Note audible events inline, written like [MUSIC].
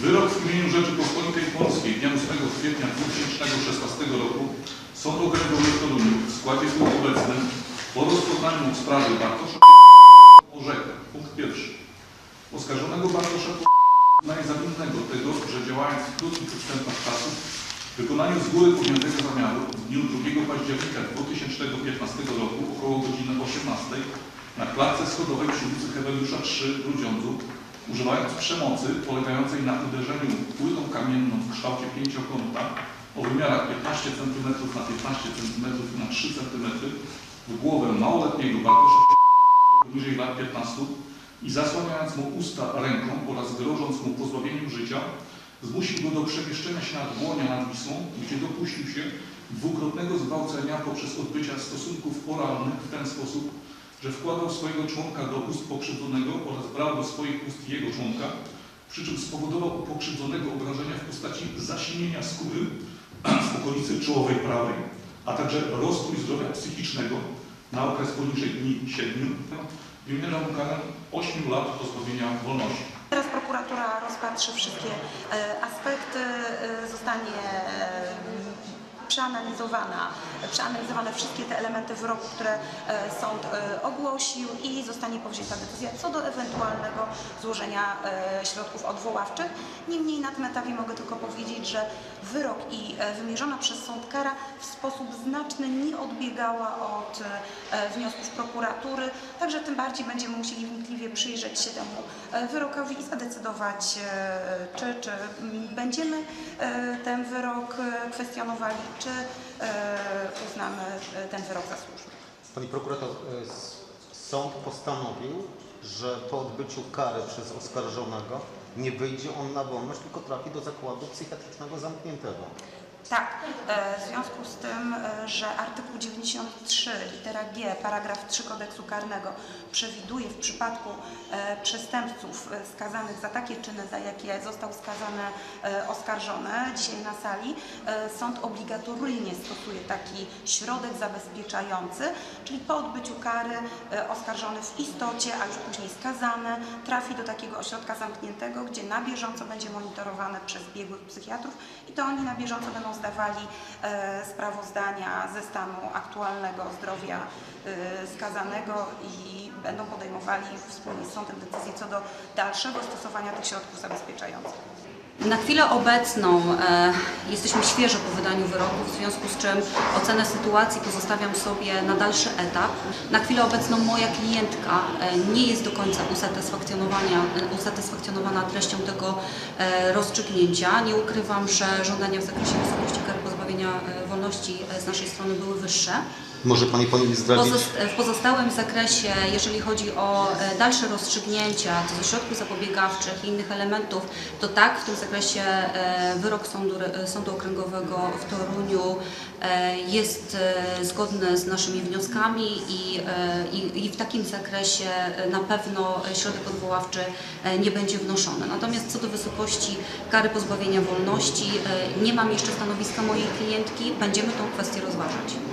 Wyrok w imieniu Rzeczypospolitej Polskiej dnia 8 kwietnia 2016 roku Sądu Okręgowego w Toruniu w składzie słów obecnym po rozpoznaniu sprawy Bartosza orzeka. Punkt pierwszy. Oskarżonego Bartosza uznaje za winnego tego, że działając w krótkich odstępach czasu wykonaniu z góry podjętego zamiaru w dniu 2 października 2015 roku około godziny 18 na klatce schodowej przy ulicy Heweliusza 3 w Grudziądzu używając przemocy polegającej na uderzeniu płytą kamienną w kształcie pięciokąta o wymiarach 15 cm na 15 cm na 3 cm w głowę małoletniego Bartosza poniżej lat 15 i zasłaniając mu usta ręką oraz grożąc mu pozbawieniem życia, zmusił go do przemieszczenia się nad Dłonia nad Wisłą, gdzie dopuścił się dwukrotnego zgwałcenia poprzez odbycia stosunków oralnych w ten sposób, że wkładał swojego członka do ust pokrzywdzonego oraz brał do swoich ust jego członka, przy czym spowodował u pokrzywdzonego obrażenia w postaci zasinienia skóry [CLEARS THROAT] w okolicy czołowej prawej, a także rozstrój zdrowia psychicznego na okres poniżej dni 7, wymierza mu karę 8 lat pozbawienia wolności. Teraz prokuratura rozpatrzy wszystkie e, aspekty, e, zostanie e, przeanalizowana, przeanalizowane wszystkie te elementy wyroku, które e, sąd e, ogłosił i zostanie powzięta decyzja co do ewentualnego złożenia e, środków odwoławczych. Niemniej na tym etapie mogę tylko powiedzieć, że wyrok i wymierzona przez sąd kara w sposób znaczny nie odbiegała od wniosków prokuratury, także tym bardziej będziemy musieli wnikliwie przyjrzeć się temu wyrokowi i zadecydować, czy, czy mm, będziemy ten wyrok kwestionowali, czy e, uznamy e, ten wyrok za słuszny. Pani prokurator, s- sąd postanowił, że po odbyciu kary przez oskarżonego nie wyjdzie on na wolność, tylko trafi do zakładu psychiatrycznego zamkniętego. Tak, e, w związku z tym, e, że artykuł 93 litera G, paragraf 3 kodeksu karnego przewiduje w przypadku e, przestępców skazanych za takie czyny, za jakie został skazany oskarżony dzisiaj na sali, sąd obligatoryjnie stosuje taki środek zabezpieczający, czyli po odbyciu kary oskarżony w istocie, a już później skazany, trafi do takiego ośrodka zamkniętego, gdzie na bieżąco będzie monitorowany przez biegłych psychiatrów i to oni na bieżąco będą zdawali e, sprawozdania ze stanu aktualnego zdrowia e, skazanego i będą podejmowali wspólnie z sądem decyzję co do dalszego stosowania tych środków zabezpieczających. Na chwilę obecną e, jesteśmy świeżo po wydaniu wyroku, w związku z czym ocenę sytuacji pozostawiam sobie na dalszy etap. Na chwilę obecną moja klientka e, nie jest do końca usatysfakcjonowania, e, usatysfakcjonowana treścią tego e, rozstrzygnięcia. Nie ukrywam, że żądania w zakresie wysokości kary pozbawienia e, wolności e, z naszej strony były wyższe. Może Pani Pani zdradzić? W pozostałym zakresie, jeżeli chodzi o dalsze rozstrzygnięcia co do środków zapobiegawczych i innych elementów, to tak, w tym zakresie e, wyrok Sądu, Sądu Okręgowego w Toruniu e, jest e, zgodny z naszymi wnioskami i, e, i, i w takim zakresie na pewno środek odwoławczy nie będzie wnoszony. Natomiast co do wysokości kary pozbawienia wolności, nie mam jeszcze stanowiska mojej klientki, będziemy tą kwestię rozważać.